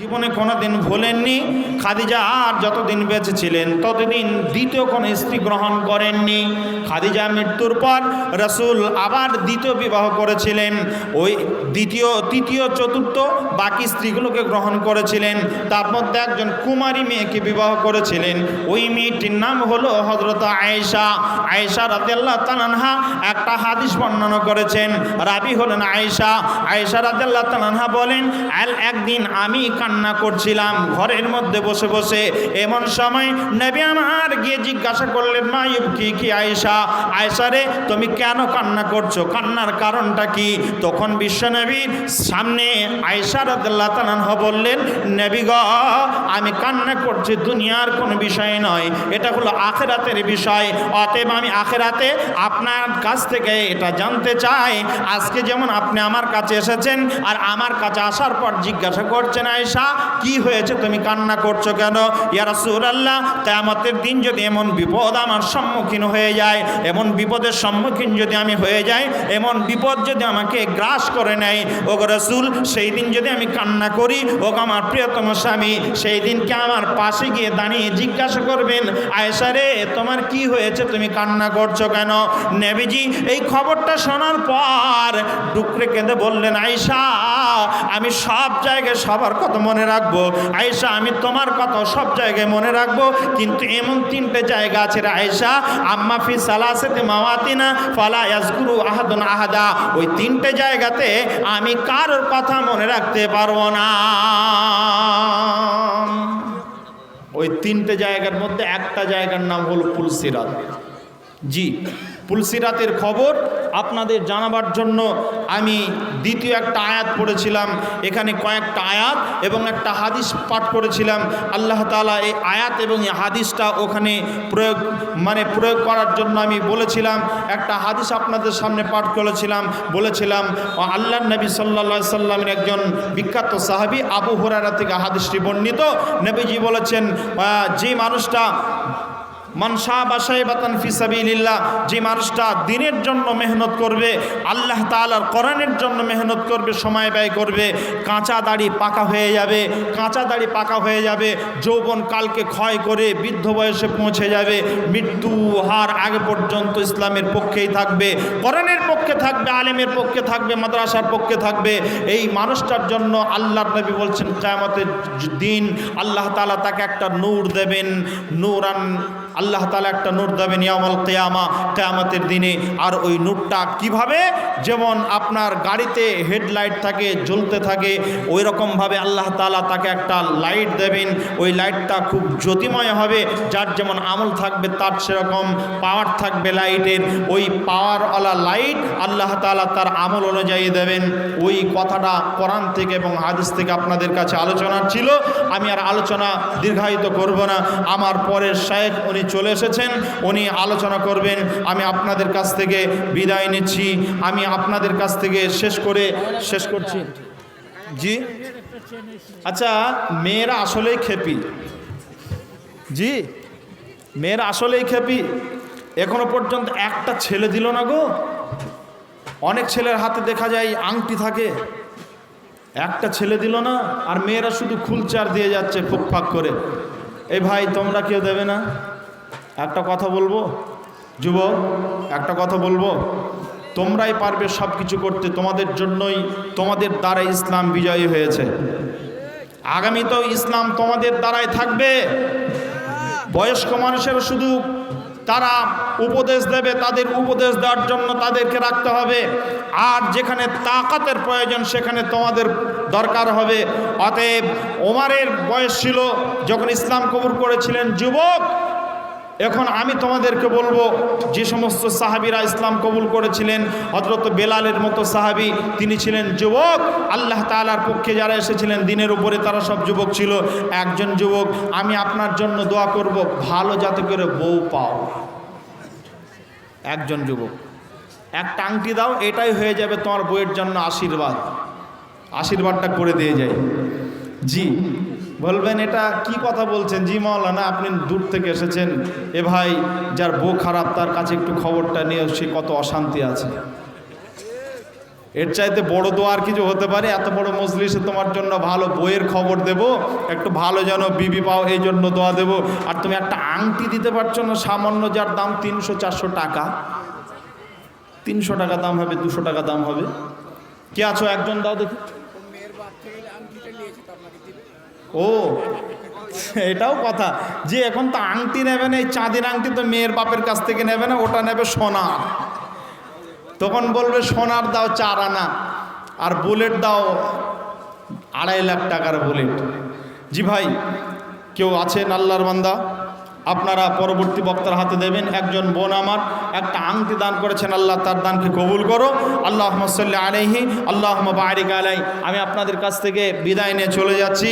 জীবনে কোনোদিন ভোলেননি, খাদিজা আর যতদিন বেঁচে ছিলেন ততদিন দ্বিতীয় কোনো স্ত্রী গ্রহণ করেননি। খাদিজা মৃত্যুর পর রসুল আবার দ্বিতীয় বিবাহ করেছিলেন। ওই দ্বিতীয়, তৃতীয়, চতুর্থ বাকি স্ত্রীগুলোকে গ্রহণ করেছিলেন। তার মধ্যে একজন কুমারী মেয়েকে বিবাহ করেছিলেন। ওই মেয়েটির নাম হলো হজরত আয়েশা। আয়েশা রাতেল্লাহ তালানহা একটা হাদিস বর্ণনা করেছেন। রাবি হলেন আয়েশা। আয়েশা রাতেল্লাহ তালানহা বলেন একদিন আমি কান্না করছিলাম, ঘরের মধ্যে বসে বসে এমন সময় নবী আমার গিয়ে জিজ্ঞাসা করলেন, মা কি কি আয়েশা? আয়েশা রে, তুমি কেন কান্না করছ? কান্নার কারণটা কি? তখন বিশ্বনবীর সামনে আয়েশা রাদিয়াল্লাহু তাআলা বললেন, নবী গ, আমি কান্না করছি, দুনিয়ার কোনো বিষয় নয়। এটা হলো আখেরাতের বিষয়। অতএব আমি আখেরাতে আপনার কাছ থেকে এটা জানতে চাই। আজকে যেমন আপনি আমার কাছে এসেছেন, আর আমার কাছে আসার পর জিজ্ঞাসা করছেন আয়েশা কি হয়েছে? তুমি কান্না করছ কেন? ইয়া রাসূলুল্লাহ, কিয়ামতের দিন যদি এমন বিপদ আমার সম্মুখীন হয়ে যায়, এমন বিপদের সম্মুখীন যদি আমি হয়ে যাই, এমন বিপদ যদি আমাকে গ্রাস করে নেয় ও রসুল, সেই দিন যদি আমি কান্না করি ও আমার প্রিয়তম স্বামী, সেই দিনকে আমার পাশে গিয়ে দাঁড়িয়ে জিজ্ঞাসা করবেন, আয়েশা রে, তোমার কি হয়েছে? তুমি কান্না করছ কেন? নেবিজি এই খবরটা শোনার পর ডুকরে কেঁদে বললেন, আয়েশা, আমি সব জায়গায় সবার কথা মনে রাখব। আয়েশা, আমি তোমার কথা সব জায়গায় মনে রাখব, কিন্তু এমন তিনটে জায়গা আছে রে আয়েশা, আম্মা ফি সালাসেতে মাওয়াতিনা ফালা ইয়াজকুরু আহাদুন আহাদা। ওই তিনটে জায়গাতে আমি কারোর কথা মনে রাখতে পারব না। ওই তিনটে জায়গার মধ্যে একটা জায়গার নাম হলো পুলসিরাত জি, পুলসিরাতের খবর আপনাদের জানাবার জন্য আমি দ্বিতীয় একটা আয়াত পড়েছিলাম, এখানে কয়েকটা আয়াত এবং একটা হাদিস পাঠ করেছিলাম। আল্লাহ তালা এই আয়াত এবং এই হাদিসটা ওখানে প্রয়োগ মানে প্রয়োগ করার জন্য আমি বলেছিলাম, একটা হাদিস আপনাদের সামনে পাঠ করেছিলাম, বলেছিলাম আল্লাহ নবী সাল্লা সাল্লামের একজন বিখ্যাত সাহাবি আবু হরারা থেকে হাদিসটি বর্ণিত। নবীজি বলেছেন যে মানুষটা মানসা বাসায় বাতান ফিসাবিল্লাহ যে মানুষটা দিনের জন্য মেহনত করবে, আল্লাহ তালার কোরআনের জন্য মেহনত করবে, সময় ব্যয় করবে, কাঁচা দাড়ি পাকা হয়ে যাবে, কাঁচা দাড়ি পাকা হয়ে যাবে, যৌবন কালকে ক্ষয় করে বৃদ্ধ বয়সে পৌঁছে যাবে, মৃত্যু হার আগে পর্যন্ত ইসলামের পক্ষেই থাকবে, কোরআনের পক্ষে থাকবে, আলেমের পক্ষে থাকবে, মাদ্রাসার পক্ষে থাকবে, এই মানুষটার জন্য আল্লাহ নবী বলছেন, কেয়ামতের দিন আল্লাহ তালা তাকে একটা নূর দেবেন, নূরান আল্লাহ তালা একটা নোট দেবেন ইয়ামল কেয়ামা, কেয়ামতের দিনে। আর ওই নোটটা কীভাবে? যেমন আপনার গাড়িতে হেডলাইট থাকে, জ্বলতে থাকে ওই রকমভাবে আল্লাহ তালা তাকে একটা লাইট দেবেন। ওই লাইটটা খুব জ্যোতিময় হবে। যার যেমন আমল থাকবে, তার সেরকম পাওয়ার থাকবে লাইটের। ওই পাওয়ারওয়ালা লাইট আল্লাহ তালা তার আমল অনুযায়ী দেবেন। ওই কথাটা কোরআন থেকে এবং হাদিস থেকে আপনাদের কাছে আলোচনা ছিল। আমি আর আলোচনা দীর্ঘায়িত করব না। আমার পরের শায়েখ, উনি চলে এসেছেন, উনি আলোচনা করবেন, আমি আপনাদের কাছ থেকে বিদায় নিচ্ছি, আমি আপনাদের কাছ থেকে শেষ করে, শেষ করছি। জি? আচ্ছা মেয়েরা আসলেই খেপি। জি? মেয়েরা আসলেই খেপি। এখনও পর্যন্ত একটা ছেলে দিল না গো। অনেক ছেলের হাতে দেখা যায় আংটি থাকে। একটা ছেলে দিল না, আর মেয়েরা শুধু খুলচার দিয়ে যাচ্ছে ফুক ফাক করে। এই ভাই, তোমরা কেউ দেবে না? একটা কথা বলব? যুবক, একটা কথা বলব? তোমরাই পারবে সব কিছু করতে, তোমাদের জন্যই তোমাদের দ্বারা ইসলাম বিজয়ী হয়েছে। আগামী তো ইসলাম তোমাদের দ্বারাই থাকবে। বয়স্ক মানুষের শুধু তারা উপদেশ দেবে, তাদের উপদেশ দেওয়ার জন্য তাদেরকে রাখতে হবে। আর যেখানে তাকাতের প্রয়োজন, সেখানে তোমাদের দরকার হবে। অতএব ওমারের বয়স ছিল যখন ইসলাম কবুল করেছিলেন, যুবক এখন আমি তোমাদেরকে বলব, যে সমস্ত সাহাবিরা ইসলাম কবুল করেছিলেন হজরত বেলালের মতো সাহাবি, তিনি ছিলেন যুবক। আল্লাহ তালার পক্ষে যারা এসেছিলেন, দিনের উপরে তারা সব যুবক ছিল। একজন যুবক, আমি আপনার জন্য দোয়া করব, ভালো যাতে করে বউ পাও। একজন যুবক। একটা আংটি দাও, এটাই হয়ে যাবে তোমার বইয়ের জন্য আশীর্বাদ। আশীর্বাদটা করে দিয়ে যায় জি। বলবেন, এটা কি কথা বলছেন? জি মাওলানা, আপনি দূর থেকে এসেছেন। এ ভাই, যার বউ খারাপ, তার কাছে একটু খবরটা নিয়ে সে কত অশান্তি আছে। এর চাইতে বড় দোয়া আর কিছু হতে পারে? এত বড় মজলিসে তোমার জন্য ভালো বইয়ের খবর দেব, একটু ভালো যেন বিবি পাও, এই জন্য দোয়া দেব। আর তুমি একটা আংটি দিতে পারছ না, সামান্য যার দাম তিনশো, চারশো টাকা। তিনশো টাকা দাম হবে, দুশো টাকা দাম হবে। কে আছো? একজন দাও দেখি। ও, এটাও কথা। যে এখন তো আংটি নেবে না, এই চাঁদের আংটি তো মেয়ের বাপের কাছ থেকে নেবে না, ওটা নেবে সোনা তখন বলবে, সোনার দাও চার আনা, আর বুলেট দাও আড়াই লাখ টাকার বুলেট। জি ভাই, কেউ আছেন আল্লাহর বান্দা? আপনারা পরবর্তী বক্তার হাতে দেবেন, একজন বোন আমার, একটা আংটি দান করেছেন, আল্লাহ তার দানকে কবুল করো। আল্লাহ সাল্লি আলাইহি আল্লাহ বারিক আলাই। আমি আপনাদের কাছ থেকে বিদায় নিয়ে চলে যাচ্ছি।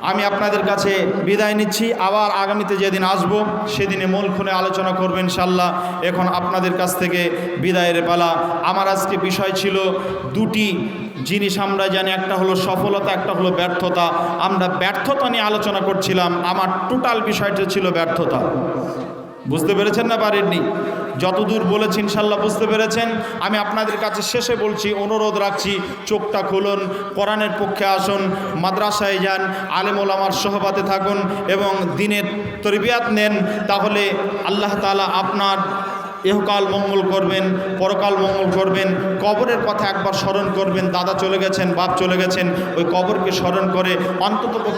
আমি আপনাদের কাছে বিদায় নিচ্ছি। আবার আগামীতে যেদিন আসব সেদিনে মূল খুনে আলোচনা করবেন ইনশাল্লাহ এখন আপনাদের কাছ থেকে বিদায়ের পালা। আমার আজকে বিষয় ছিল দুটি জিনিস আমরা জানি। একটা হলো সফলতা, একটা হলো ব্যর্থতা। আমরা ব্যর্থতা নিয়ে আলোচনা করছিলাম। আমার টোটাল বিষয়টা ছিল ব্যর্থতা। বুঝতে পেরেছেন না পারেননি যতদূর বলেছি ইনশাল্লাহ বুঝতে পেরেছেন। আমি আপনাদের কাছে শেষে বলছি, অনুরোধ রাখছি, চোখটা খুলুন, কোরআনের পক্ষে আসুন, মাদ্রাসায় যান আমার সহবাতে থাকুন এবং দিনের তরবিয়াত নেন, তাহলে আল্লাহ তালা আপনার ইহকাল মঙ্গল করবেন, পরকাল মঙ্গল করবেন, কবরের কথা একবার স্মরণ করবেন, দাদা চলে গেছেন, বাপ চলে গেছেন, ওই কবরকে স্মরণ করে অন্তত